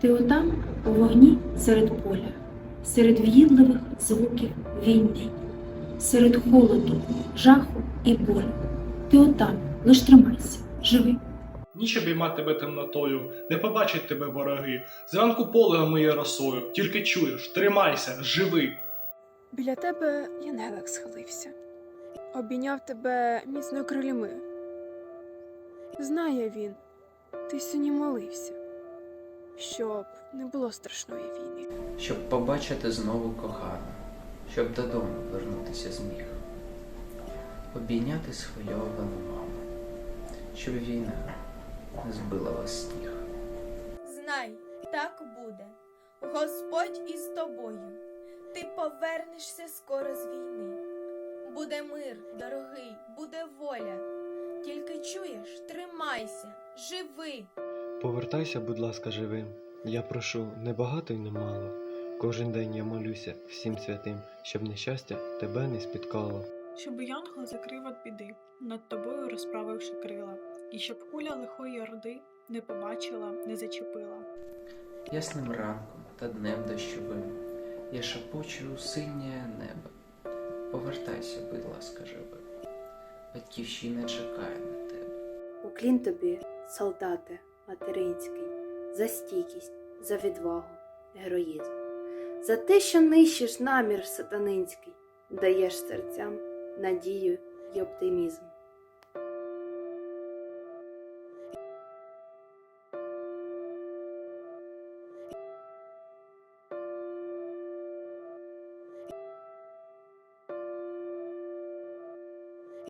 Ти отам у вогні серед поля, серед в'їдливих звуків війни, серед холоду, жаху і болю. Ти отам, лиш тримайся, живи. Ніч обіймати тебе темнотою, не побачать тебе вороги. Зранку поле моє росою, тільки чуєш, тримайся, живи. Біля тебе Янелек схилився, обійняв тебе міцно крильми. Знає він, ти сьогодні молився, щоб не було страшної війни. щоб побачити знову кохану, щоб додому вернутися зміг, обійняти схвильовану маму, щоб війна не збила вас з ніг. Знай, так буде. Господь із тобою. Ти повернешся скоро з війни. Буде мир, дорогий, буде воля. Тільки чуєш, тримайся, живи. Повертайся, будь ласка, живим. Я прошу не багато й не мало. Кожен день я молюся всім святим, щоб нещастя тебе не спіткало. щоб янгол закрив від біди, над тобою розправивши крила, і щоб куля лихої орди не побачила, не зачепила. Ясним ранком та днем дощовим я шепочу у синє небо. Повертайся, будь ласка, живим. Батьківщина чекає на тебе. Уклін тобі, солдате материнський, за стійкість, за відвагу, героїзм, за те, що нищиш намір сатанинський, даєш серцям надію й оптимізм.